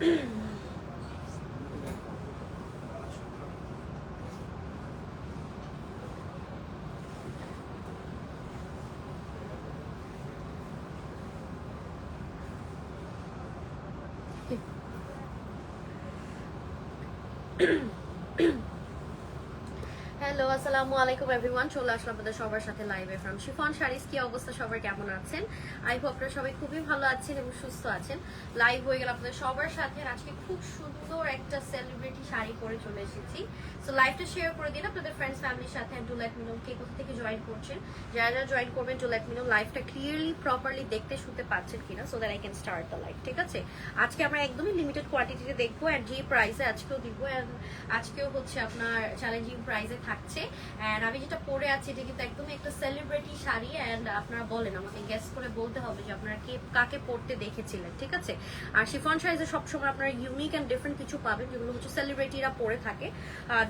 嗯 আসসালামু আলাইকুম এভরিওয়ান চলে আসলাম আপনাদের সবার সাথে লাইভে ফ্রম শিফন। শাড়িস কি অবস্থা? সবার কেমন আছেন? আই হোপ আপনারা সবাই খুবই ভালো আছেন এবং সুস্থ আছেন। লাইভ হয়ে গেল আপনাদের সবার সাথে আজকে খুব সুন্দর একটা সেলিব্রিটি শাড়ি পরে চলে এসেছি। সো লাইভটা শেয়ার করে দিন আপনাদের ফ্রেন্ডস ফ্যামিলির সাথে টু লেট মিনো কে কোথা থেকে জয়েন করছেন। যারা যারা জয়েন করবেন টু লেট মিনো লাইভটা ক্লিয়ারলি প্রপারলি দেখতে, শুনতে পাচ্ছেন কিনা so that I can start the live ঠিক আছে? আজকে আমরা একদমই লিমিটেড কোয়ান্টিটিতে দেখব অ্যান্ড যে প্রাইসে আজকেও দিব অ্যান্ড আজকেও হচ্ছে আপনার চ্যালেঞ্জিং প্রাইসে থাকছে। আমি যেটা পরে আছি, এটা কিন্তু একদমই একটা সেলিব্রিটি শাড়ি অ্যান্ড আপনারা বলেন, আমাকে গেস করে বলতে হবে যে আপনারা কে, কাকে পরতে দেখেছিলেন, ঠিক আছে? আর শিফন শাড়িতে সবসময় আপনারা ইউনিক অ্যান্ড ডিফারেন্ট কিছু পাবেন, যেগুলো হচ্ছে সেলিব্রিটিরা পরে থাকে।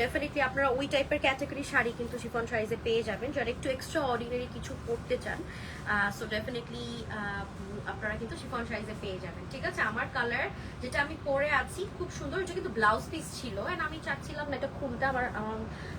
ডেফিনেটলি আপনারা ওই টাইপের ক্যাটাগরি শাড়ি কিন্তু শিফন শাড়িতে পেয়ে যাবেন, যারা একটু এক্সট্রা অর্ডিনারি কিছু পরতে চান। সো ডেফিনেটলি আপনারা কিন্তু শিফন শাড়িতে পেয়ে যাবেন। ঠিক আছে? আমার কালার যেটা আমি পরে আছি, খুব সুন্দর। এটা কিন্তু ব্লাউজ পিস ছিল। অ্যান্ড আমি চাচ্ছিলাম না এটা খুলতে আমার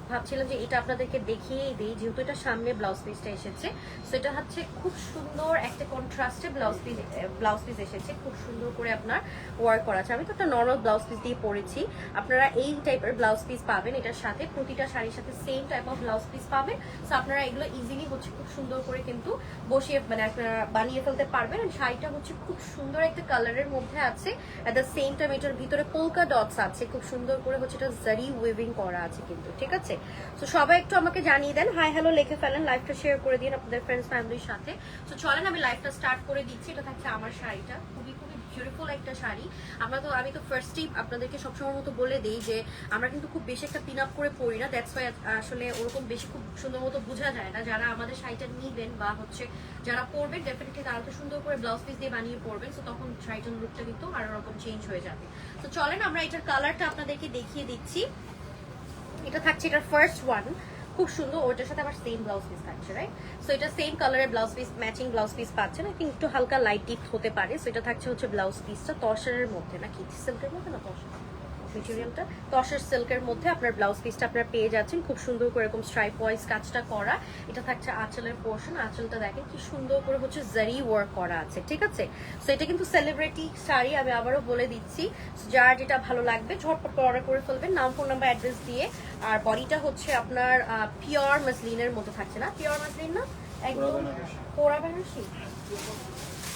ভাবছিলাম যে এটা আপনাদেরকে দেখিয়েই দিই, যেহেতু এটা সামনে ব্লাউজ পিসটা এসেছে। সেটা হচ্ছে খুব সুন্দর একটা কন্ট্রাস্টে ব্লাউজ পিস ব্লাউজ পিস এসেছে। খুব সুন্দর করে আপনার ওয়ার্ক করা আছে। আমি তো একটা নর্মাল ব্লাউজ পিস দিয়ে পরেছি। আপনারা এই টাইপের ব্লাউজ পিস পাবেন এটার সাথে। প্রতিটা শাড়ির সাথে same type of blouse piece পাবেন। সো আপনারা এগুলো ইজিলি হচ্ছে খুব সুন্দর করে কিন্তু বসিয়ে মানে আপনারা বানিয়ে ফেলতে পারবেন। শাড়িটা হচ্ছে খুব সুন্দর একটা কালারের মধ্যে আছে। অ্যাট দ্য সেম টাইম এটার ভিতরে পোলকা ডটস আছে। খুব সুন্দর করে হচ্ছে এটা জারি উইভিং করা আছে কিন্তু, ঠিক আছে? তো সবাই একটু আমাকে জানিয়ে দেন। হাই হ্যালো লিখে ফেলেন। লাইভটা শেয়ার করে দিন আপনাদের ফ্রেন্ডস ফ্যামিলির সাথে। তো চলেন, আমি লাইভটা স্টার্ট করে দিচ্ছি। এটা থাকছে আমার শাড়িটা। খুবই বিউটিফুল একটা শাড়ি। আমরা তো আমি তো ফার্স্টেই আপনাদেরকে সবসময় মতো বলে দিই যে, আমরা কিন্তু খুব বেশি একটা পিন আপ করে পড়ি না। দ্যাটস ওয়াই আসলে ওরকম বেশি খুব সুন্দর মতো বোঝা যায় না। যারা আমাদের শাড়িটা নিবেন বা হচ্ছে যারা পরবেন ডেফিনেটলি তারা তো সুন্দর করে ব্লাউজ পিস দিয়ে বানিয়ে পরবেন। তো তখন শাড়িটার লুকটা কিন্তু আরও রকম চেঞ্জ হয়ে যাবে। তো চলেন আমরা এটার কালারটা আপনাদেরকে দেখিয়ে দিচ্ছি। এটা থাকছে এটার ফার্স্ট ওয়ান খুব সুন্দর ওইটার সাথে আবার সেম ব্লাউজ পিস থাকছে রাইট সো এটা সেম কালারের blouse piece matching blouse piece পাচ্ছেন। আই থিঙ্ক একটু হালকা লাইট ডিপ হতে পারে। সো এটা থাকছে হচ্ছে ব্লাউজ পিসটা তসরের মধ্যে না কি সিল্কের মধ্যে না তসর মেটেরিয়ালটা তসর সিল্কের মধ্যে আপনার ব্লাউজ পিসটা আপনার পেয়ে যাচ্ছেন। খুব সুন্দর করে এরকম স্ট্রাইপ ওয়াইজ কাজটা করা। এটা থাকছে আঁচলের পোর্শন আঁচলটা দেখেন কি সুন্দর করে হচ্ছে জারি ওয়ার্ক করা আছে ঠিক আছে? সো এটা কিন্তু সেলিব্রিটি শাড়ি আমি আবারও বলে দিচ্ছি। যার যেটা ভালো লাগবে ঝটপট অর্ডার করে ফেলবেন। নাম ফোন নাম্বার অ্যাড্রেস দিয়ে। আর বডিটা হচ্ছে আপনার পিওর মাসলিনের মতো থাকছে না? পিওর মাসলিন না? একদম পোড়া বেনারসি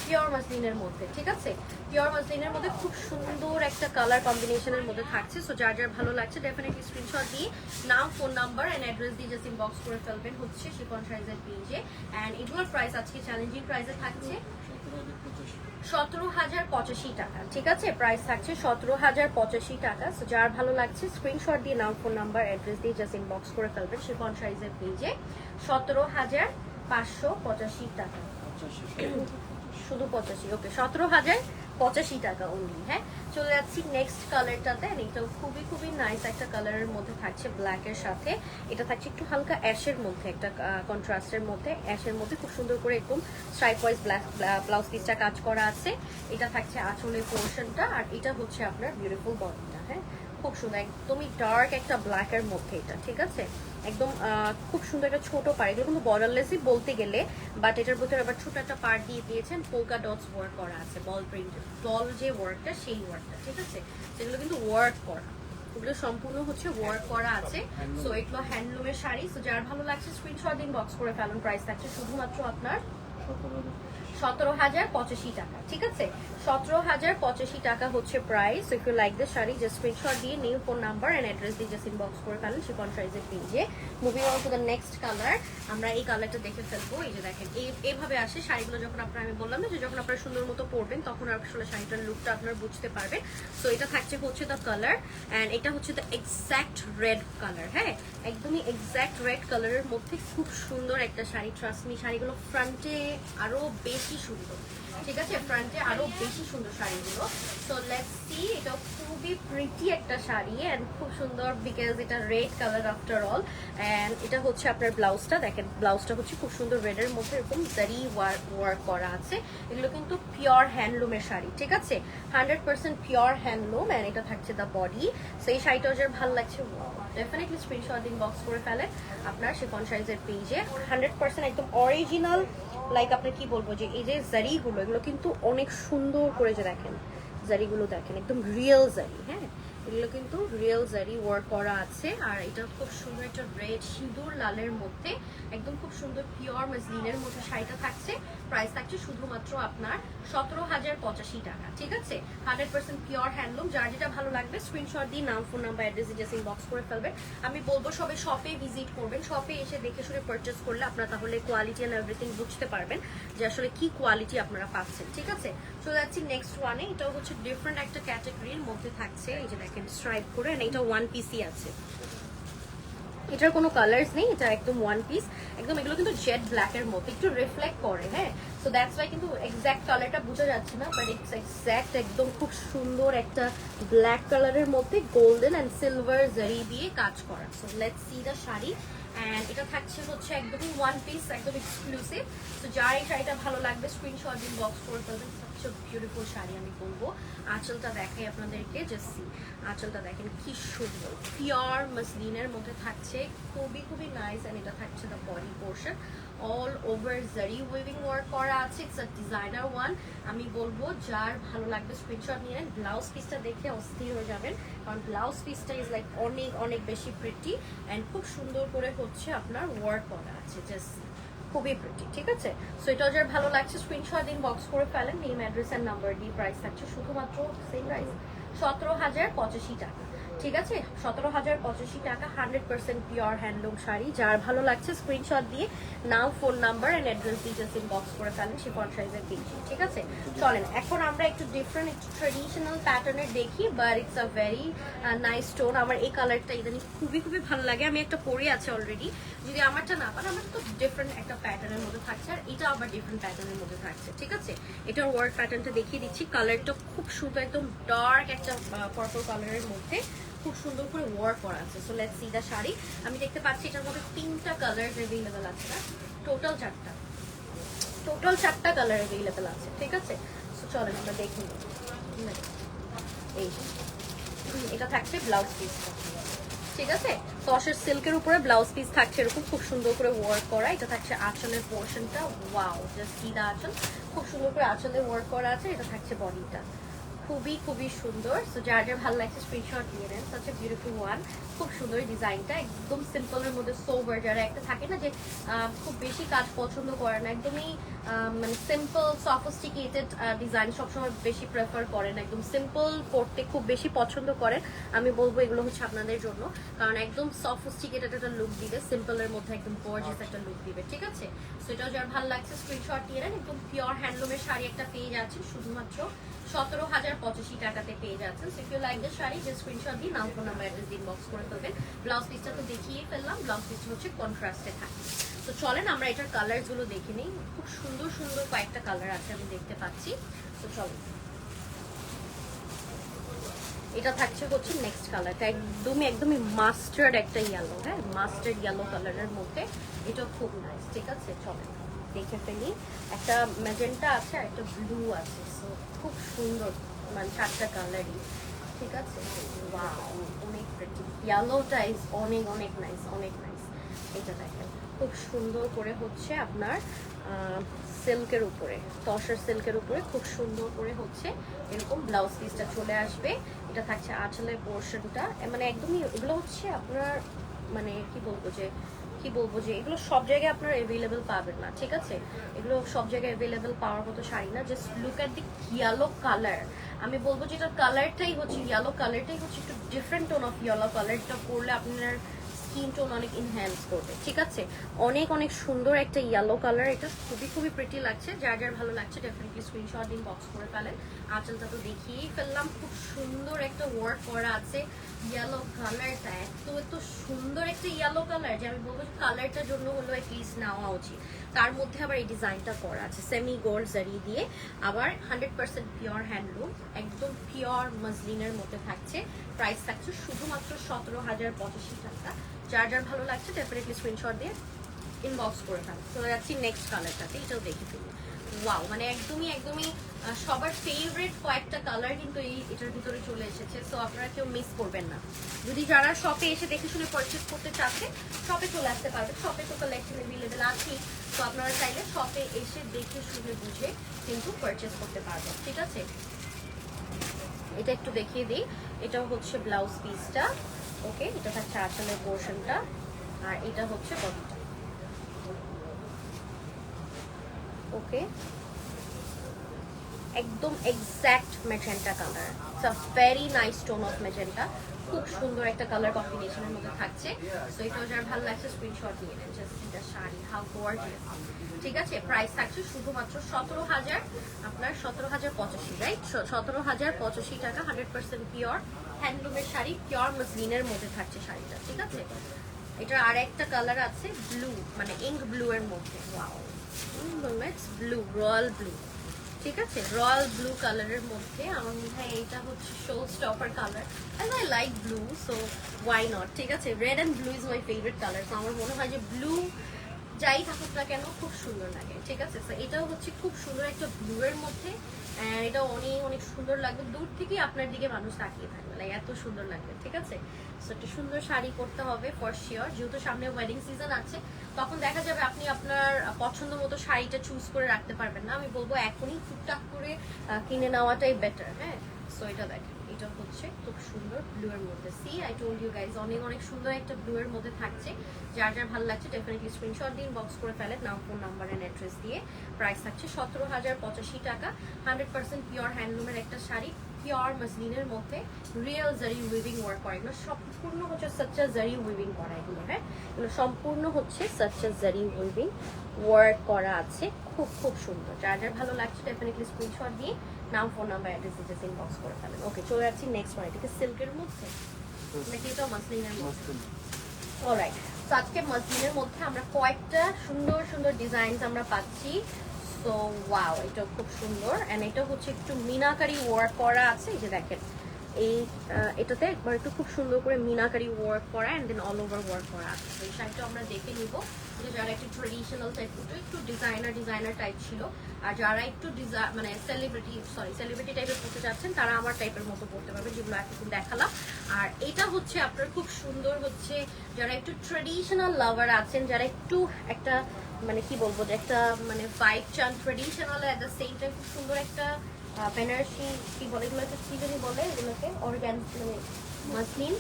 পিওর মাসলিনের মধ্যে, ঠিক আছে? পিওর মাসলিনের মধ্যে খুব সুন্দর একটা কালার কম্বিনেশনের মধ্যে থাকছে সো যার যার ভালো লাগছে ডেফিনেটলি স্ক্রিনশট দিয়ে নাম ফোন নাম্বার এন্ড অ্যাড্রেস দিয়ে জাস্ট ইনবক্স করে ফেলবেন হচ্ছে শিফন সাইজের পেজে অ্যান্ড এগুলোর প্রাইস আজকে চ্যালেঞ্জিং প্রাইসে থাকছে সতেরো হাজার পঁচাশি টাকা, ঠিক আছে? প্রাইস থাকছে সতেরো হাজার পঁচাশি টাকা সো যার ভালো লাগছে স্ক্রিনশট দিয়ে নাম ফোন নাম্বার অ্যাড্রেস দিয়ে জাস্ট ইনবক্স করে ফেলবেন শিফন সাইজের পেজে সতেরো হাজার পাঁচশো পঁচাশি টাকা। শুধু পঁচাশি। ওকে সতেরো হাজার পঁচাশি টাকা অনলি হ্যাঁ? চলে যাচ্ছি নেক্সট কালারটাতে এটাও খুবই খুবই নাইস একটা কালারের মধ্যে থাকছে ব্ল্যাকের সাথে। এটা থাকছে একটু হালকা অ্যাশের মধ্যে, একটা কন্ট্রাস্টের মধ্যে। অ্যাশের মধ্যে খুব সুন্দর করে একদম স্ট্রাইপ ওয়াইজ ব্ল্যাক ব্লাউজ পিসটা কাজ করা আছে। এটা থাকছে আঁচলের পোর্শনটা আর এটা হচ্ছে আপনার বিউটিফুল বডিটা হ্যাঁ? খুব সুন্দর, একদমই ডার্ক একটা ব্ল্যাকের মধ্যে এটা, ঠিক আছে? একদম খুব সুন্দর একটা ছোট পাড়। এগুলো কিন্তু বর্ডারলেসই বলতে গেলে বাট এটার ভিতরে আবার ছোট একটা পার্ট দিয়ে দিয়েছেন পোকা ডটস ওয়ার্ক করা আছে বল প্রিন্ট বল যে ওয়ার্কটা সেই ওয়ার্কটা ঠিক আছে? সেগুলো কিন্তু ওয়ার্ক করা। এগুলো সম্পূর্ণ হচ্ছে ওয়ার্ক করা আছে। সো এগুলো হ্যান্ডলুমের শাড়ি। সো যার ভালো লাগছে স্ক্রিনশট দিন বক্স করে ফেলুন প্রাইস থাকছে শুধুমাত্র আপনার সতেরো হাজার পঁচাশি টাকা, ঠিক আছে? সতেরো হাজার পঁচাশি টাকা হচ্ছে price if like this sari just দিয়ে new phone number and address দিয়ে জাস্ট ইনবক্স করে ফেলেন শিফন সাইজের পেজে moving on the next colour আমরা এই কালারটা দেখে ফেলব। এই যে দেখেন, এই এভাবে আসে শাড়িগুলো যখন আপনার, আমি বললাম যে যখন আপনারা সুন্দর মতো পরবেন, তখন আসলে শাড়িটার লুকটা আপনারা বুঝতে পারবেন। সো এটা থাকছে হচ্ছে দ্য কালার অ্যান্ড এটা হচ্ছে দ্য এক্স্যাক্ট রেড কালার হ্যাঁ? একদমই এক্স্যাক্ট রেড কালারের মধ্যে খুব সুন্দর একটা শাড়ি ট্রাস্ট মি শাড়িগুলো ফ্রন্টে আরও বেশি সুন্দর। ঠিক আছে? ফ্রন্টে আরও বেশি সুন্দর শাড়িগুলো। সো লেটস সি এটা খুবই প্রিটি একটা শাড়ি এন্ড খুব সুন্দর বিকজ এটা red colour after all and এটা হচ্ছে আপনার ব্লাউজটা দেখেন ব্লাউজটা হচ্ছে খুব সুন্দর রেডের মধ্যে এরকম জারি ওয়ার্ক করা আছে। এগুলো কিন্তু পিওর হ্যান্ডলুমের শাড়ি, ঠিক আছে? Hundred percent pure handloom and এটা থাকছে দ্য বডি সেই শাড়িটাও যে ভালো লাগছে ডেফিনেটলি স্ক্রিনশট ইনবক্স করে ফেলেন আপনার শিফন সাইজের পেজে হান্ড্রেড পার্সেন্ট একদম অরিজিনাল লাইক আপনার কি বলব যে, এই যে জারিগুলো এগুলো কিন্তু অনেক সুন্দর করে যে দেখেন জারিগুলো দেখেন একদম রিয়েল জারি হ্যাঁ? এগুলো কিন্তু রিয়েল জারি ওয়ার্ক করা আছে। আর এটা খুব সুন্দর একটা রেড সিঁদুর লালের মধ্যে। একদম খুব সুন্দর পিওর মেসলিনের মধ্যে শাড়িটা থাকছে। প্রাইস থাকছে শুধুমাত্র আপনার সতেরো হাজার পঁচাশি টাকা, ঠিক আছে? হান্ড্রেড পার্সেন্ট পিওর হ্যান্ডলুম যার যেটা ভালো লাগবে স্ক্রিনশট দিয়ে নাম phone number address just inbox করে ফেলবেন। আমি বলব সবে শপে ভিজিট করবেন। শপে এসে দেখে শুনে পারচেস করলে আপনারা তাহলে কোয়ালিটি অ্যান্ড এভরিথিং বুঝতে পারবেন যে আসলে কি কোয়ালিটি আপনারা পাচ্ছেন, ঠিক আছে? চলে যাচ্ছি নেক্সট ওয়ানে এটা হচ্ছে ডিফারেন্ট একটা ক্যাটাগরির মধ্যে থাকছে। এই যে দেখেন স্ট্রাইপ করে এটা ওয়ান পিসই আছে। এটার কোনো কালার্স নেই, এটা একদম ওয়ান পিস একদম এগুলো কিন্তু জেড ব্ল্যাক এর মতো, একটু রিফ্লেক্ট করে হ্যাঁ? সো দ্যাটস ওয়াই কিন্তু এক্স্যাক্ট কালারটা বোঝা যাচ্ছে না বাট ইটস এক্স্যাক্ট একদম খুব সুন্দর একটা ব্ল্যাক কালারের মধ্যে গোল্ডেন অ্যান্ড সিলভার জারি দিয়ে কাজ করা। So let's see the sari and এটা থাকছে হচ্ছে একদমই ওয়ান পিস একদম এক্সক্লুসিভ তো যার এই শাড়িটা ভালো লাগবে স্ক্রিনশট বক্স করে ফেলবেন সবচেয়ে বিউটিফুল শাড়ি আমি বলব আঁচলটা দেখাই আপনাদেরকে জাস্ট সি আঁচলটা দেখেন কি সুন্দর। পিওর মাসলিনের মধ্যে থাকছে, খুবই খুবই নাইস অ্যান্ড এটা থাকছে the body portion all over zari weaving work করা আছে ইটস আ ডিজাইনার ওয়ান আমি বলব, যার ভালো লাগবে স্ক্রিনশট নিয়ে ব্লাউজ পিসটা দেখে অস্থির হয়ে যাবেন, কারণ ব্লাউজ পিসটা ইজ লাইক অনেক অনেক বেশি প্রিটি অ্যান্ড খুব সুন্দর করে হচ্ছে আপনার ওয়ার্ক করা আছে জাস্ট খুবই প্রিটি ঠিক আছে? সো এটা যার ভালো লাগছে স্ক্রিনশট দিন বক্স করে ফেলেন নেম অ্যাড্রেস অ্যান্ড নাম্বার দিয়ে প্রাইস থাকছে শুধুমাত্র সেম প্রাইস সতেরো হাজার পঁচাশি টাকা, ঠিক আছে? সতেরো হাজার পঁচাশি টাকা hundred percent pure handloom sari, যার ভালো লাগছে স্ক্রিনশট দিয়ে নাও phone number and address details inbox করে ফেলেন শিফন সাইজের পেয়েছি ঠিক আছে? চলেন, এখন আমরা একটু ডিফারেন্ট একটু ট্রেডিশনাল প্যাটার্নের দেখি but it's a very nice stone আমার এই কালারটা ইদানিং খুবই খুবই ভালো লাগে। আমি একটা পরে আছে অলরেডি যদি আমারটা না পান আমার তো ডিফারেন্ট একটা প্যাটার্নের মধ্যে থাকছে, আর এটা আবার ডিফারেন্ট প্যাটার্নের মধ্যে থাকছে, ঠিক আছে? এটার ওয়ার্ক প্যাটার্নটা দেখিয়ে দিচ্ছি। কালারটা খুব সুন্দর, একদম ডার্ক একটা পার্পল কালারের মধ্যে খুব সুন্দর করে ওয়ার্ক করা আছে। So let's see the sari. আমি দেখতে পাচ্ছি এটার মধ্যে তিনটা কালার অ্যাভেলেবেল আছে না? টোটাল চারটা। টোটাল চারটা কালার অ্যাভেলেবেল আছে, ঠিক আছে? সো চলেন আমরা দেখে এই এটা থাকছে ব্লাউজ পিসটা ঠিক আছে? তসের সিল্কের উপরে ব্লাউজ পিস থাকছে এরকম, খুব সুন্দর করে ওয়ার্ক করা। এটা থাকছে আঁচলের পোর্শনটা ওয়াও জাস্ট কিদা আঁচল? খুব সুন্দর করে আঁচলে ওয়ার্ক করা আছে, এটা থাকছে বডিটা খুবই খুবই সুন্দর। সো যার যার ভালো লাগছে স্ক্রিনশট নিয়ে নেন। সাচ এ বিউটিফুল ওয়ান খুব সুন্দর ডিজাইনটা। একদম সিম্পলের মধ্যে সোভার যারা একটা থাকে না যে খুব বেশি কাজ পছন্দ করে না একদমই মানে সিম্পল সফিস্টিকেটেড ডিজাইন সবসময় বেশি প্রেফার করেন। একদম সিম্পল পড়তে খুব বেশি পছন্দ করেন। আমি বলব এগুলো হচ্ছে আপনাদের জন্য। কারণ একদম সফিস্টিকেটেড একটা লুক দিবে সিম্পলের মধ্যে একদম গর্জিয়াস একটা লুক দিবে ঠিক আছে? সো এটাও যার ভালো লাগছে স্ক্রিনশট নিয়ে নেন। একদম পিওর হ্যান্ডলুমের শাড়ি একটা পেয়ে যাচ্ছে শুধুমাত্র সতেরো হাজার পঁচাশি টাকাতে পেয়ে যাচ্ছেন। সো ইউ লাইক শাড়ি যে স্ক্রিনশট দিয়ে নাম ফোন নাম্বার অ্যাড্রেস দিন বক্স করে ফেলবেন। ব্লাউজ পিসটা তো দেখিয়ে ফেললাম। ব্লাউজ পিসটা হচ্ছে কন্ট্রাস্টে থাকে। তো চলেন আমরা এটার কালারগুলো দেখে নিই। খুব সুন্দর সুন্দর কয়েকটা কালার আছে আমি দেখতে পাচ্ছি। তো চলেন এটা থাকছে হচ্ছে নেক্সট কালারটা একদমই একদমই মাস্টার্ড একটা ইয়েলো হ্যাঁ? মাস্টার্ড ইয়েলো কালারের মধ্যে। এটা খুব নাইস ঠিক আছে? চলেন। দেখে ফেলি। একটা ম্যাজেন্টা আছে আর একটা ব্লু আছে সো খুব সুন্দর মানে চারটা কালারই ঠিক আছে? অনেক প্রেটি ইয়েলোটা ইজ অনেক অনেক নাইস অনেক নাইস এটা দেখেন, খুব সুন্দর করে হচ্ছে আপনার সিল্কের উপরে তসের সিল্কের উপরে খুব সুন্দর করে হচ্ছে এরকম ব্লাউজ পিসটা চলে আসবে। এটা থাকছে আঁচলের পোর্শনটা মানে একদমই এগুলো হচ্ছে আপনার মানে কি বলব যে কি বলব যে এগুলো সব জায়গায় আপনার অ্যাভেলেবেল পাবেন না, ঠিক আছে? এগুলো সব জায়গায় অ্যাভেলেবেল পাওয়ার মতো শাড়ি না just look at the yellow colour আমি বলব যে এটার কালারটাই হচ্ছে ইয়েলো কালারটাই হচ্ছে একটু ডিফারেন্ট টোন অফ ইয়েলো কালারটা পরলে আপনার স্কিন টোন অনেক ইনহ্যান্স করবে, ঠিক আছে? অনেক অনেক সুন্দর একটা ইয়েলো কালার এটা খুবই খুবই প্রিটি লাগছে। যার যার ভালো লাগছে ডেফিনেটলি স্ক্রিনশট দিন বক্স করে ফেলেন। আঁচলটা তো দেখিয়েই ফেললাম। খুব সুন্দর একটা ওয়ার্ক করা আছে। ইয়েলো কালারটা এত এত সুন্দর একটা ইয়েলো কালার যে আমি বলব কালারটার জন্য হলো অ্যাটলিস্ট নেওয়া উচিত। তার মধ্যে আবার এই ডিজাইনটা করা আছে সেমি গোল্ড জারি দিয়ে। আবার হান্ড্রেড পার্সেন্ট পিওর হ্যান্ডলুম একদম পিওর মসলিনের মধ্যে থাকছে। প্রাইস থাকছে শুধুমাত্র সতেরো হাজার পঁচাশি টাকা। যার যার ভালো লাগছে ডেফিনেটলি স্ক্রিনশট দিয়ে ইনবক্স করে ফেলো। চলে যাচ্ছি নেক্সট কালারটাতে এটাও দেখে ফেলি। ওয়াও মানে একদমই একদমই সবার ফেভারিট কয়েকটা কালার কিন্তু এই, এটার ভিতরে চলে এসেছে সো আপনারা কেউ মিস করবেন না। যদি যারা শপে এসে দেখে শুনে পারচেস করতে চাচ্ছে শপে চলে আসতে পারবে শপে তো কালেকশন অ্যাভেলেবেল আছেই, তো আপনারা চাইলে শপে এসে দেখে শুনে বুঝে কিন্তু পারচেস করতে পারবেন, ঠিক আছে? এটা একটু দেখিয়ে দিই এটা হচ্ছে ব্লাউজ পিসটা ওকে এটা থাকছে আঁচলের পোর্শনটা আর এটা হচ্ছে বডিটা ওকে? একদম exact magenta colour it's a very nice tone of magenta খুব সুন্দর একটা কালার কম্বিনেশনের মধ্যে থাকছে। সো এটাও যার ভালো লাগছে স্ক্রিনশট নিয়ে নেন। জাস্ট এটা শাড়ি। হাউ গর্জিয়াস ঠিক আছে? প্রাইস থাকছে শুধুমাত্র সতেরো হাজার। আপনার সতেরো হাজার পঁচাশি রাইট সতেরো হাজার পঁচাশি টাকা হান্ড্রেড পার্সেন্ট পিওর হ্যান্ডলুমের শাড়ি পিওর মসলিনের মধ্যে থাকছে শাড়িটা, ঠিক আছে? এটার আর একটা কালার আছে ব্লু মানে ইঙ্ক ব্লু এর মধ্যে। Wow it's blue royal blue ঠিক আছে? রয়্যাল ব্লু কালারের মধ্যে আমার মনে হয় হচ্ছে show stopper colour and I like blue so why not ঠিক আছে? Red and blue my favourite colour তো আমার মনে হয় যে ব্লু যাই থাকুক না কেন, খুব সুন্দর লাগে। ঠিক আছে? তো এটাও হচ্ছে খুব সুন্দর একটা ব্লু এর মধ্যে। এটা অনেক অনেক সুন্দর লাগবে। দূর থেকে আপনার দিকে মানুষ তাকিয়ে থাকবে। লাইক এত সুন্দর লাগবে, ঠিক আছে? সো একটা সুন্দর শাড়ি পরতে হবে ফর শিওর যেহেতু সামনে ওয়েডিং সিজন আছে, তখন দেখা যাবে আপনি আপনার পছন্দ মতো শাড়িটা চুজ করে রাখতে পারবেন না। আমি বলব এখনই টুকটাক করে কিনে নেওয়াটাই বেটার হ্যাঁ? সো এটা দেখেন। এটা হচ্ছে খুব সুন্দর ব্লু এর মধ্যে। See I told you guys অনেক অনেক সুন্দর একটা ব্লু এর মধ্যে থাকছে। যার যার ভালো লাগছে ডেফিনেটলি স্ক্রিনশট দিন বক্স করে ফেলেন নাম ফোন নাম্বার এন্ড অ্যাড্রেস দিয়ে প্রাইস থাকছে সতেরো হাজার পঁচাশি টাকা। হান্ড্রেড পার্সেন্ট পিওর হ্যান্ডলুমের একটা শাড়ি পিওর মসলিনের মধ্যে রিয়েল জারি উইভিং ওয়ার্ক করা। এগুলো সম্পূর্ণ হচ্ছে সচ্চা জারি উইভিং করা এগুলো হ্যাঁ? এগুলো সম্পূর্ণ হচ্ছে সচ্চা জারি উইভিং ওয়ার্ক করা আছে। খুব খুব সুন্দর। যার যার ভালো লাগছে ডেফিনেটলি স্ক্রিনশট দিয়ে নাম phone number address details inbox করে ফেলেন। ওকে চলে যাচ্ছি নেক্সট ওয়ান এটা সিল্কের মধ্যে? নাকি এটা মাসলিনের মধ্যে? অলরাইট তো আজকে মাসলিনের মধ্যে আমরা কয়েকটা সুন্দর সুন্দর ডিজাইনস আমরা পাচ্ছি। সো ওয়াও এটা খুব সুন্দর। এন্ড এটা হচ্ছে একটু মিনাকারি ওয়ার্ক করা আছে। এই যে দেখেন এই এটাতে একবার একটু খুব সুন্দর করে মিনাকারি ওয়ার্ক করা and then all over work করা। আছে তো এই শাড়িটা আমরা দেখে নিব। যে যারা একটু ট্রেডিশনাল টাইপ একটু একটু ডিজাইনার ডিজাইনার টাইপ ছিল, আর যারা একটু মানে সেলিব্রিটি সরি সেলিব্রিটি টাইপের পড়তে চাচ্ছেন, তারা আমার টাইপের মতো পড়তে পারবে, যেগুলো এতক্ষণ দেখালাম। আর এটা হচ্ছে আপনার খুব সুন্দর হচ্ছে, যারা একটু ট্রেডিশনাল লাভার আছেন, যারা একটু একটা মানে কি বলব একটা মানে ভাইব চান traditional at the same time খুব সুন্দর একটা বেনারসি কি বলে? এগুলোকে কি জানি বলে এগুলোকে? অর্গ্যান মানে মাসলিন?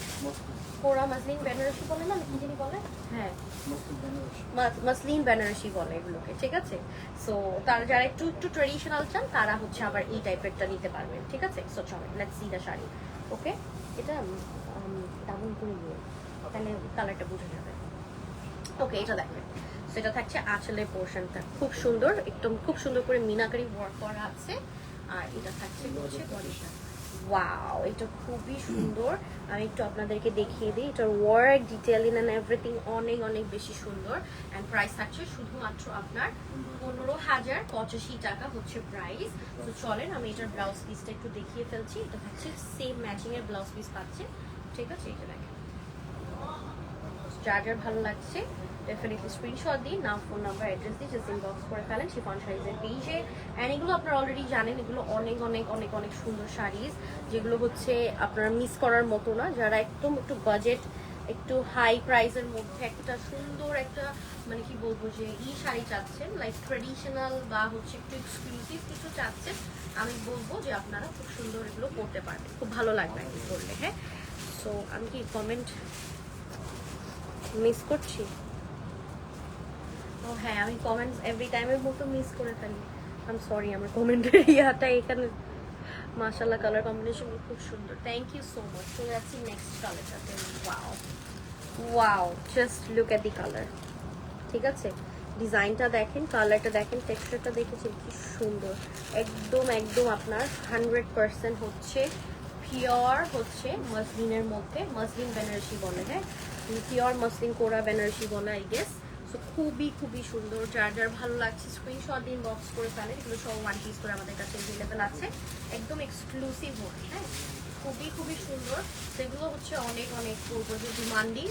কোরা মাসলিন বেনারসি বলে না? কি জানি বলে? হ্যাঁ। মাস- মাসলিন বেনারসি বলে এগুলোকে ঠিক আছে? সো তারা যারা একটু একটু ট্রেডিশনাল চান তারা হচ্ছে আবার এই টাইপেরটা নিতে পারবেন ঠিক আছে? সো চলেন let's see the sari okay এটা ডাবল করে নিয়ে তাহলে কালারটা বুঝে যাবে। ওকে এটা দেখবেন সেটা থাকছে আঁচলের পোর্শনটা খুব সুন্দর একদম খুব সুন্দর করে মিনাকারি ওয়ার্ক করা আছে। আর এটা থাকছে হচ্ছে ওয়াও এটা খুবই সুন্দর। আমি একটু আপনাদেরকে দেখিয়ে দিই। এটার ওয়ার্ক ডিটেলিং অ্যান্ড এভরিথিং অনেক অনেক বেশি সুন্দর। অ্যান্ড প্রাইস থাকছে শুধুমাত্র আপনার পনেরো হাজার পঁচাশি টাকা হচ্ছে প্রাইস তো চলেন, আমি এটার ব্লাউজ পিসটা একটু দেখিয়ে ফেলছি। এটা থাকছে সেম ম্যাচিং এর ব্লাউজ পিস পাচ্ছে ঠিক আছে এটা দেখেন। যার যার ভালো লাগছে ডেফিনেটলি স্ক্রিনশট দিন নাম ফোন নাম্বার অ্যাড্রেস দিয়ে জাস্ট ইনবক্স করে ফেলেন শিফন শাড়িজের পেজে অ্যান্ড এগুলো আপনারা অলরেডি জানেন, এগুলো অনেক অনেক অনেক অনেক সুন্দর শাড়িজ যেগুলো হচ্ছে আপনারা মিস করার মতো না। যারা একদম একটু বাজেট একটু হাই প্রাইসের মধ্যে একটা সুন্দর একটা মানে কি বলব যে, ই শাড়ি চাচ্ছেন লাইক ট্রেডিশনাল বা হচ্ছে একটু এক্সক্লুসিভ কিছু চাচ্ছেন, আমি বলব যে আপনারা খুব সুন্দর এগুলো করতে পারবেন। খুব ভালো লাগবে আর করলে হ্যাঁ? সো আমি কি কমেন্ট মিস করছি? ও হ্যাঁ আমি কমেন্টস এভরি টাইমের মতো মিস করে ফেলি। আম সরি আমার কমেন্টের ইয়াটা এখানে। মাশাল্লাহ কালার কম্বিনেশন খুব সুন্দর। থ্যাংক ইউ সো মাচ চলে যাচ্ছি next কালারটাতে wow wow just look at the colour ঠিক আছে? ডিজাইনটা দেখেন কালারটা দেখেন টেক্সচারটা দেখেছেন, কি সুন্দর। একদম একদম আপনার হান্ড্রেড পার্সেন্ট হচ্ছে পিওর হচ্ছে মসলিনের মধ্যে। মসলিন বেনারসি বলে হ্যাঁ? পিওর মসলিন কোরা বেনারসি বলে আই গেস খুবই খুবই সুন্দর, যার যার ভালো লাগছে স্ক্রিনশট দিন বক্স করে ফেলে এগুলো সব ওয়ান পিস করে আমাদের কাছে অ্যাভেলেবেল আছে। একদম এক্সক্লুসিভ ওয়ান হ্যাঁ? খুবই খুবই সুন্দর। সেগুলো হচ্ছে অনেক অনেক ডিমান্ডিং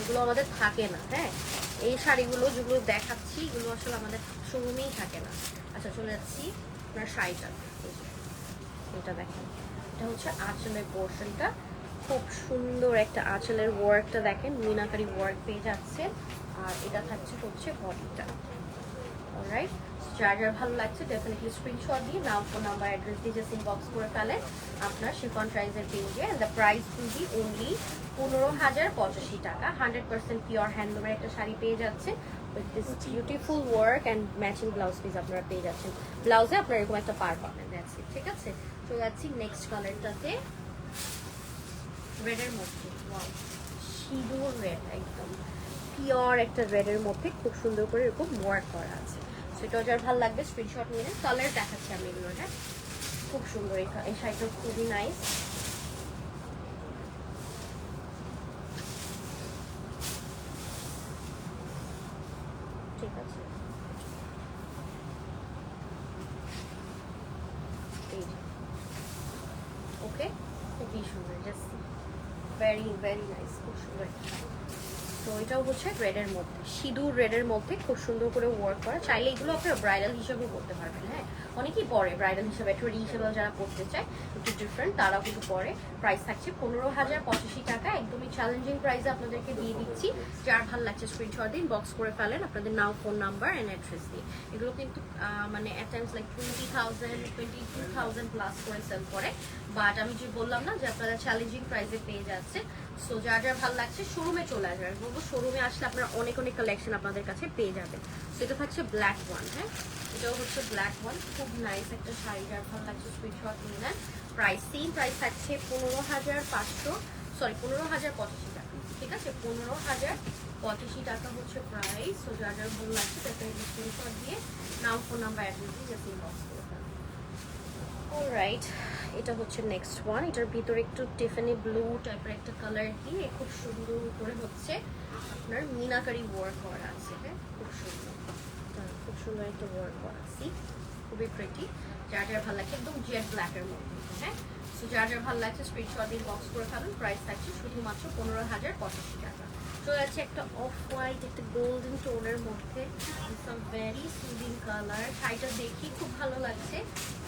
এগুলো আমাদের থাকে না হ্যাঁ? এই শাড়িগুলো যেগুলো দেখাচ্ছি, এগুলো আসলে আমাদের শোরুমেই থাকে না। আচ্ছা চলে যাচ্ছি আপনার শাড়িটা এটা দেখেন। এটা হচ্ছে আঁচলের পোর্শনটা খুব সুন্দর একটা আঁচলের ওয়ার্কটা দেখেন। মিনাকারি ওয়ার্ক পেয়ে যাচ্ছেন। আর এটা থাকছে হচ্ছে বডিটা। অলরাইট যার যার ভালো লাগছে ডেফিনেটলি স্ক্রিনশট দিয়ে নাম ফোন নাম্বার অ্যাড্রেস দিয়ে জাস্ট ইনবক্স করে ফেলেন। আপনার শিফন প্রাইজের পেজে and the price will be only পনেরো হাজার পঁচাশি টাকা। হান্ড্রেড পার্সেন্ট পিওর হ্যান্ডলুমের একটা শাড়ি পেয়ে যাচ্ছে with this beautiful work and matching blouse piece আপনারা পেয়ে যাচ্ছেন। ব্লাউজে আপনার এরকম একটা পার পাবেন দ্যাটস ইট ঠিক আছে? চলে যাচ্ছি নেক্সট কালারটাতে রেডের মধ্যে সিঁদুর রেড একদম। পিওর একটা রেডের মধ্যে খুব সুন্দর করে এরকম ওয়ার্ক করা আছে। সেটাও যার ভালো লাগবে স্ক্রিনশট নিয়ে কালার দেখাচ্ছি আমি এগুলো খুব সুন্দর এই শাড়িটা খুবই নাইস ঠিক আছে। ওকে খুবই সুন্দর জাস্ট ভেরি ভেরি নাইস খুব সুন্দর। তো এটাও হচ্ছে রেডের মধ্যে। সিঁদুর রেডের মধ্যে খুব সুন্দর করে ওয়ার্ক করা। চাইলে এগুলো আপনারা ব্রাইডাল হিসেবেও করতে পারবেন হ্যাঁ? অনেকেই পরে ব্রাইডাল হিসেবে ট্রেডি হিসেবে যারা পড়তে চায়, একটু ডিফারেন্ট তারাও কিন্তু পরে। প্রাইস থাকছে পনেরো হাজার পঁচাশি টাকা। একদমই চ্যালেঞ্জিং প্রাইসে আপনাদেরকে দিয়ে দিচ্ছি। যার ভালো লাগছে স্ক্রিনশট দিন বক্স করে ফেলেন আপনাদের নাও ফোন নাম্বার অ্যান্ড অ্যাড্রেস দিয়ে। এগুলো কিন্তু মানে at times like twenty thousand twenty two thousand plus করে সেল করে। বাট আমি যে বললাম না যে আপনারা চ্যালেঞ্জিং প্রাইসে পেয়ে যাচ্ছে সো যার যার ভালো লাগছে শোরুমে চলে আসবে। আমি বলব শোরুমে আসলে আপনারা অনেক অনেক কালেকশন আপনাদের কাছে পেয়ে যাবেন। সো এটা থাকছে ব্ল্যাক ওয়ান হ্যাঁ? এটাও হচ্ছে ব্ল্যাক ওয়ান খুব নাইস একটা শাড়ি, যার ভালো লাগছে স্ক্রিনশট নিয়ে নেন। প্রাইস সেম প্রাইস থাকছে পনেরো হাজার পাঁচশো সরি পনেরো হাজার পঁচাশি টাকা। ঠিক আছে? পনেরো হাজার পঁচাশি টাকা হচ্ছে প্রাইস সো যার যার ভালো লাগছে তাতে স্ক্রিনশট দিয়ে নাম ফোন নাম্বার অ্যাড্রেস দিয়ে জাস্ট ইনবক্স করে অলরাইট এটা হচ্ছে নেক্সট ওয়ান এটার ভিতরে একটু টিফানি ব্লু টাইপের একটা কালার দিয়ে খুব সুন্দর করে হচ্ছে আপনার মিনাকারি ওয়ার্ক করা আছে হ্যাঁ? খুব সুন্দর। খুব সুন্দর একটা ওয়ার্ক করা সি খুবই প্রেটি যার যার ভালো লাগছে, একদম জেড ব্ল্যাকের মধ্যে হ্যাঁ? সো যার যার ভালো লাগছে স্ক্রিনশট দিয়ে বক্স করে ফেলুন। প্রাইস থাকছে শুধুমাত্র পনেরো হাজার পঁচাশি টাকা। চলে যাচ্ছে একটা অফ হোয়াইট একটা গোল্ডেন টোনের মধ্যে ভেরি সুদিং কালার শাড়িটা দেখি খুব ভালো লাগছে,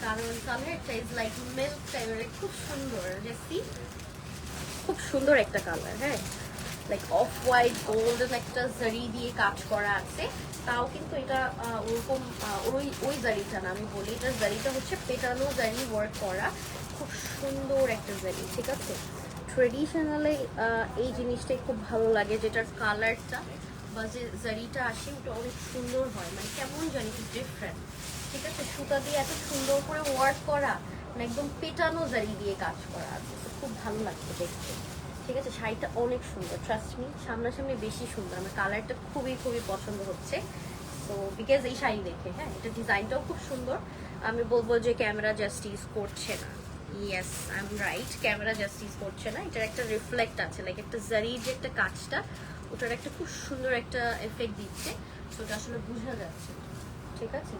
কারণ কালারটা ইজ লাইক মিল্ক টাইপের খুব সুন্দর দেখছি খুব সুন্দর একটা কালার হ্যাঁ? লাইক অফ হোয়াইট গোল্ডেন একটা জারি দিয়ে কাজ করা আছে। তাও কিন্তু এটা ওরকম ওই ওই জারিটা না, আমি বলি, এটা জারিটা হচ্ছে পেটানো জারি ওয়ার্ক করা। খুব সুন্দর একটা জারি ঠিক আছে? ট্রেডিশনালে এই জিনিসটাই খুব ভালো লাগে, যেটার কালারটা বা যে জারিটা আসে, ওটা অনেক সুন্দর হয়। মানে কেমন জানি কি ডিফারেন্ট ঠিক আছে? সুতা দিয়ে এত সুন্দর করে ওয়ার্ক করা মানে একদম পেটানো জারি দিয়ে কাজ করা আছে খুব ভালো লাগছে দেখতে। ঠিক আছে? শাড়িটা অনেক সুন্দর ট্রাস্ট মি সামনাসামনি বেশি সুন্দর। আমার কালারটা খুবই খুবই পছন্দ হচ্ছে। তো বিকজ এই শাড়ি দেখে হ্যাঁ? এটা ডিজাইনটাও খুব সুন্দর। আমি বলব যে ক্যামেরা জাস্টিস করছে না। Yes I am right camera justice করছে না। এটার একটা রিফ্লেক্ট আছে লাইক একটা জারির যে একটা কাজটা ওটার একটা খুব সুন্দর একটা এফেক্ট দিচ্ছে। তো ওটা আসলে বোঝা যাচ্ছে। ঠিক আছে?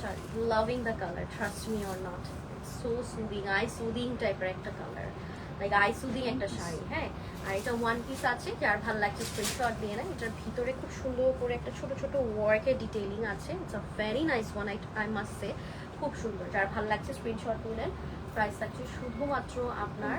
Sari loving the colour trust me or not so soothing I soothing টাইপের একটা কালার লাইক আই সুদিং একটা শাড়ি হ্যাঁ? আর এটা ওয়ান পিস আছে যার ভালো লাগছে স্ক্রিনশট দিয়ে নেয় এটার ভিতরে খুব সুন্দর করে একটা ছোট ছোট ওয়ার্কের ডিটেইলিং আছে। It's a very nice one I I must say খুব সুন্দর যার ভালো লাগছে স্ক্রিনশট নিলেন প্রাইস থাকছে শুধুমাত্র আপনার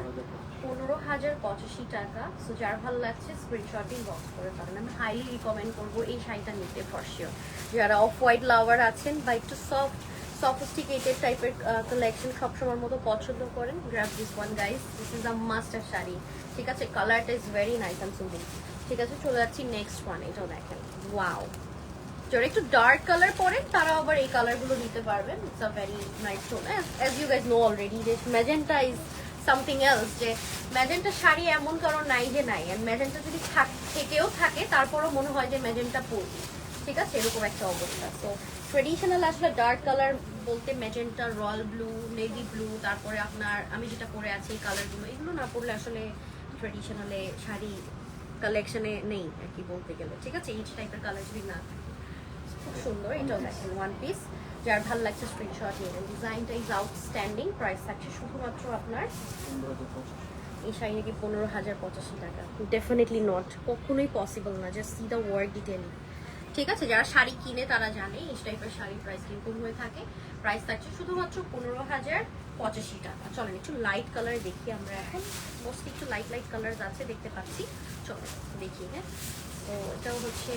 পনেরো হাজার পঁচাশি টাকা। সো যার ভালো লাগছে স্ক্রিনশটিং বক্স করে পাবেন। আমি হাইলি রিকমেন্ড করব এই শাড়িটা নিতে ফর শিওর যারা অফ হোয়াইট লাভার আছেন বা একটু সফট সফিস্টিকেটেড টাইপের কালেকশন সবসময়ের মতো পছন্দ করেন grab this one guys this is a master sari. ঠিক আছে? কালারটা is very nice and soothing ঠিক আছে? চলে যাচ্ছি নেক্সট ওয়ান এটাও দেখেন। ওয়াও যারা একটু ডার্ক কালার পরেন তারা আবার এই কালারগুলো নিতে পারবেন। It's a very nice tone as you guys know already যে ম্যাজেন্টা ইজ সামথিং এলস যে ম্যাজেন্টা শাড়ি এমন কারও নাই যে নাই। অ্যান্ড ম্যাজেন্টা যদি থাক- থেকেও থাকে, তারপরও মনে হয় যে ম্যাজেন্টা পরবি। ঠিক আছে? এরকম একটা অবস্থা। তো ট্রেডিশনাল আসলে ডার্ক কালার বলতে magenta royal blue navy blue তারপরে আপনার, আমি যেটা পরে আছি এই কালারগুলো এগুলো না পরলে আসলে ট্রেডিশনালে শাড়ি কালেকশনে নেই আর কি বলতে গেলে। ঠিক আছে? এই টাইপের কালার যদি না থাকে। খুব সুন্দর। এটাও দেখেন ওয়ান পিস যার ভালো লাগছে স্ক্রিনশট নিয়ে নেন। ডিজাইনটা ইজ আউটস্ট্যান্ডিং প্রাইস থাকছে শুধুমাত্র আপনার এই শাড়ি নাকি পনেরো হাজার পঁচাশি টাকা? ডেফিনেটলি নট কখনোই পসিবল না। Just see the word detail ঠিক আছে? যারা শাড়ি কিনে, তারা জানে এই টাইপের শাড়ির প্রাইস কীরকম হয়ে থাকে। প্রাইস থাকছে শুধুমাত্র পনেরো হাজার পঁচাশি টাকা। চলেন, একটু লাইট কালার দেখি আমরা এখন। মোস্টলি একটু লাইট লাইট কালার আছে, দেখতে পাচ্ছি। চলো, দেখি হ্যাঁ। তো এটাও হচ্ছে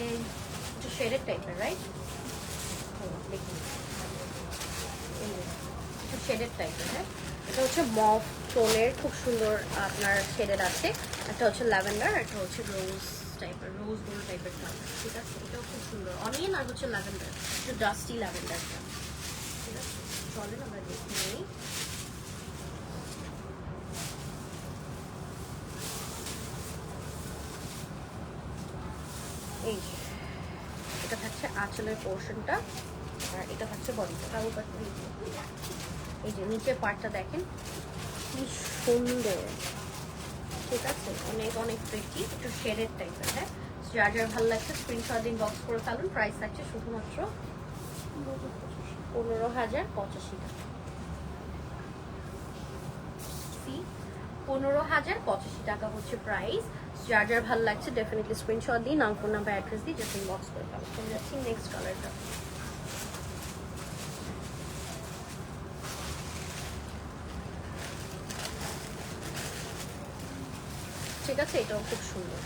একটু শেডেড টাইপের রাইট দেখি। এই যে, একটু শেডেড টাইপের হ্যাঁ? এটা হচ্ছে মফ টোনের খুব সুন্দর আপনার শেডেড আছে। একটা হচ্ছে ল্যাভেন্ডার একটা হচ্ছে রোজ টাইপের রোজ গোল্ড টাইপের কালার ঠিক আছে? এটাও খুব সুন্দর। অনিয়ন আর হচ্ছে ল্যাভেন্ডার একটু ডাস্টি ল্যাভেন্ডারটা ঠিক আছে? চলেন আমরা দেখে নিই। এই থাকছে পোর্শনটা। আর এটা থাকছে বডিটা এই যে নিচের পার্টটা দেখেন, কি সুন্দর। ঠিক আছে? অনেক অনেক প্রিটি একটু শেডের টাইপের হ্যাঁ? যার যার ভালো লাগছে স্ক্রিনশট দিন বক্স করে ফেলুন। প্রাইস থাকছে শুধুমাত্র পনেরো হাজার পঁচাশি টাকা। পনেরো হাজার পঁচাশি টাকা হচ্ছে প্রাইস যার যার ভালো লাগছে ডেফিনেটলি স্ক্রিনশট দিই নাম ফোন নাম্বার অ্যাড্রেস দিই জাস্ট ইনবক্স করে ফেলো চলে যাচ্ছি নেক্সট কালারটা ঠিক আছে, এটাও খুব সুন্দর।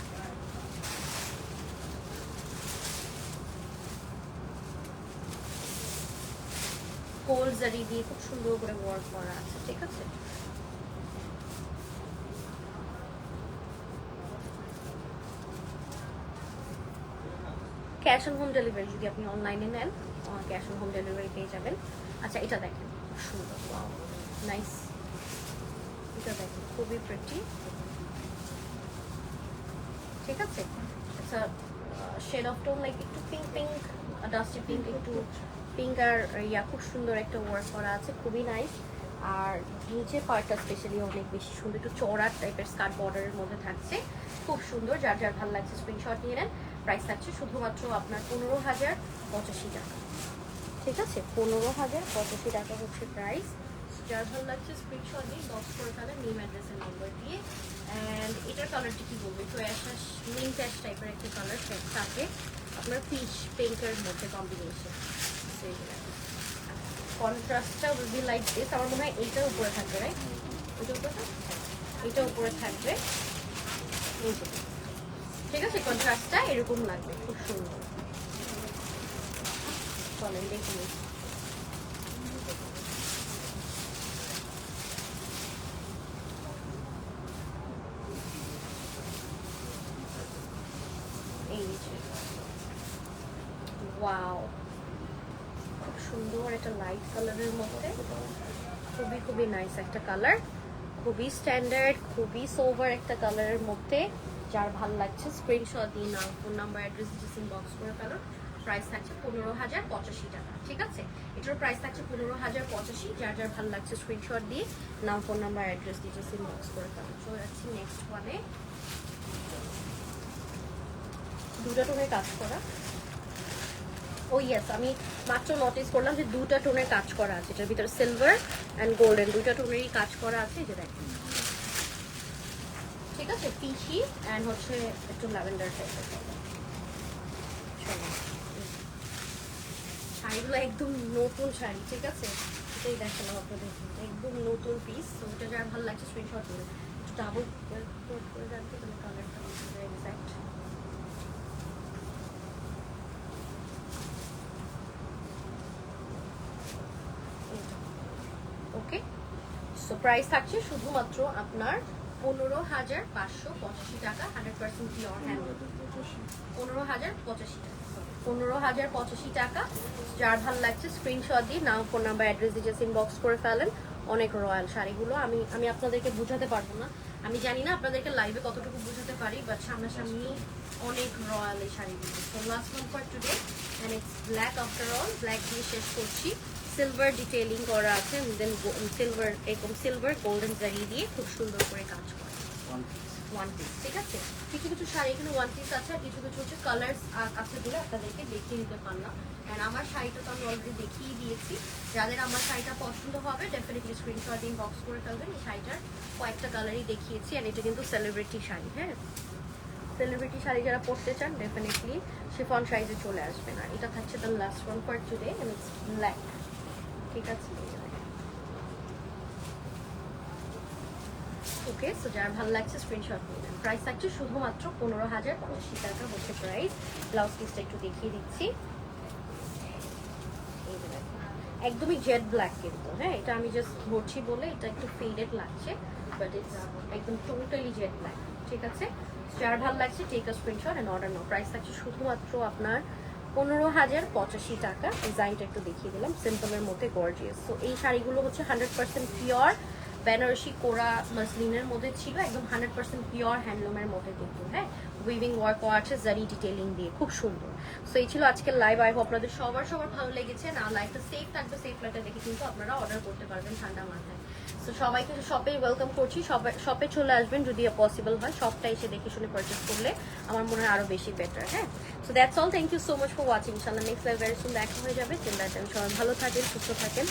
গোল জারি দিয়ে খুব সুন্দর করে ওয়ার্ক করা আছে, ঠিক আছে? ক্যাশ অন হোম ডেলিভারি যদি আপনি অনলাইনে নেন ক্যাশ অন হোম ডেলিভারি পেয়ে যাবেন। আচ্ছা এটা দেখেন। সুন্দর নাইস এটা দেখেন, খুবই প্রেটি ঠিক আছে? আচ্ছা শেড অফ টোন লাইক একটু পিঙ্ক পিঙ্ক ডাস্টি পিঙ্ক একটু পিঙ্ক আর, ইয়া, খুব সুন্দর একটা ওয়ার্ক করা আছে, খুবই নাইস আর নিচের পার্টটা স্পেশালি অনেক বেশি সুন্দর, একটু চড়া টাইপের স্কার্ট বর্ডারের মধ্যে থাকছে। খুব সুন্দর, যার যার ভালো লাগছে স্ক্রিনশট নিয়ে নেন। প্রাইস থাকছে শুধুমাত্র আপনার পনেরো হাজার পঁচাশি টাকা। ঠিক আছে? পনেরো হাজার পঁচাশি টাকা হচ্ছে প্রাইস যার ভালো লাগছে স্ক্রিনশট দিয়ে বক্স করে তাহলে নেম অ্যাড্রেসের নম্বর দিয়ে অ্যান্ড এটার কালারটি কি বলব? একটু অ্যাশ মিন্ট অ্যাশ টাইপের একটা কালার সেট থাকে। আপনার পিচ পিঙ্কের মধ্যে কম্বিনেশন কন্ট্রাস্টটা উইল বি লাইক দিস আমার মনে হয় এইটার উপরে থাকবে রাইট এইটার উপরে? থাকবে এইটার উপরে থাকবে। ঠিক আছে? কন্ট্রাস্টটা এরকম লাগবে, খুব সুন্দর। চলেন দেখুন ওয়াও খুব সুন্দর একটা লাইট কালারের মধ্যে। খুবই খুবই নাইস একটা কালার খুবই স্ট্যান্ডার্ড খুবই সোভার একটা কালারের মধ্যে। যার ভালো লাগছে স্ক্রিনশট দিয়ে নাও ফোন নাম্বার অ্যাড্রেস ডিস বক্স করে ফেলো। প্রাইস থাকছে পনেরো হাজার পঁচাশি টাকা, ঠিক আছে? এটার প্রাইস থাকছে পনেরো হাজার পঁচাশি, যার যার ভালো লাগছে স্ক্রিনশট দিয়ে নাম phone number address details inbox করে ফেলো। চলে যাচ্ছি নেক্সট ওয়ানে দুটা টোনের কাজ করা। ও ইয়েস আমি মাত্র নোটিস করলাম যে দুটা টোনের কাজ করা আছে। এটার ভিতরে সিলভার অ্যান্ড গোল্ডেন দুইটা টোনেরই কাজ করা আছে, এই যে দেখেন। ঠিক আছে? পিচি অ্যান্ড হচ্ছে একটু ল্যাভেন্ডার টাইপের শাড়িগুলো একদম নতুন শাড়ি, ঠিক আছে? এটাই দেখালাম আপনাদের একদম নতুন পিস তো ওটা ভালো লাগছে স্ক্রিনশট করে একটু ডাবল করে রাখতে তাহলে কালারটা এক্স্যাক্ট ওকে সো প্রাইস থাকছে শুধুমাত্র আপনার পনেরো হাজার পাঁচশো পঁচাশি টাকা হান্ড্রেড পার্সেন্ট পিওর পনেরো হাজার পঁচাশি টাকা পনেরো হাজার পঁচাশি টাকা। যার ভালো লাগছে স্ক্রিনশট দিয়ে নাম ফোন নাম্বার অ্যাড্রেস দিয়ে জাস্ট ইনবক্স করে ফেলেন। অনেক রয়্যাল শাড়িগুলো। আমি আমি আপনাদেরকে বুঝাতে পারব না। আমি জানি না আপনাদেরকে লাইভে কতটুকু বুঝাতে পারি বাট সামনাসামনি অনেক রয়্যাল এই শাড়িগুলো। তো last one for today and black after all black দিয়ে শেষ করছি। সিলভার ডিটেলিং করা আছে দেন সিলভার এরকম সিলভার গোল্ডেন জারি দিয়ে খুব সুন্দর করে কাজ করা ওয়ান পিস ঠিক আছে? কিছু কিছু শাড়ি এখানে ওয়ান পিস আছে আর কিছু কিছু হচ্ছে কালার্স আছে বলে আপনাদেরকে দেখিয়ে দিতে পারলাম। অ্যান্ড আমার শাড়িটা তো আমি অলরেডি দেখিয়ে দিয়েছি। যাদের আমার শাড়িটা পছন্দ হবে ডেফিনেটলি স্ক্রিনশট ইনবক্স করে ফেলবেন। এই শাড়িটার কয়েকটা কালারই দেখিয়েছি অ্যান্ড এটা কিন্তু সেলিব্রিটি শাড়ি হ্যাঁ? সেলিব্রিটি শাড়ি যারা পরতে চান ডেফিনেটলি শিফন সাইজে চলে আসবেন আর এটা থাকছে the last one and it's black ঠিক আছে। ওকে সো যার ভালো লাগছে স্ক্রিনশট নেবেন প্রাইস থাকছে শুধুমাত্র পনেরো হাজার পঁচাশি টাকা হচ্ছে প্রাইস ব্লাউজ পিসটা একটু দেখিয়ে দিচ্ছি। একদমই জেড ব্ল্যাক কিন্তু হ্যাঁ? এটা আমি জাস্ট ধরছি বলে এটা একটু ফেডেড লাগছে বাট ইটস একদম টোটালি জেড ব্ল্যাক ঠিক আছে? যার ভালো লাগছে take a screenshot and order no price থাকছে শুধুমাত্র আপনার পনেরো হাজার পঁচাশি টাকা। ডিজাইনটা একটু দেখিয়ে দিলাম। সিম্পলের মধ্যে গর্জিয়াস তো এই শাড়িগুলো হচ্ছে hundred percent pure Banarasi kora মাসলিনের মধ্যে ছিল। একদম হান্ড্রেড পার্সেন্ট পিওর হ্যান্ডলুমের মধ্যে কিন্তু হ্যাঁ? উইভিং ওয়ার্ক করা আছে জারি ডিটেলিং দিয়ে। খুব সুন্দর। সো এই ছিল আজকের লাইভ আই আপনাদের সবার সবার ভালো লেগেছে। না লাইভটা সেফ থাকবে। সেফ লাইটটা দেখে কিন্তু আপনারা অর্ডার করতে পারবেন ঠান্ডা মাথায়। সো সবাইকে শপে ওয়েলকাম করছি। শপে চলে আসবেন যদি পসিবল হয়। শপটা এসে দেখে শুনে পারচেস করলে আমার মনে হয় আরও বেশি বেটার হ্যাঁ? So that's all thank you so much for watching ইনশাল্লাহ নেক্সট লাইভ ভেরি সুন্দর দেখা হয়ে যাবে। চিন্তা সবাই ভালো থাকেন, সুস্থ থাকেন।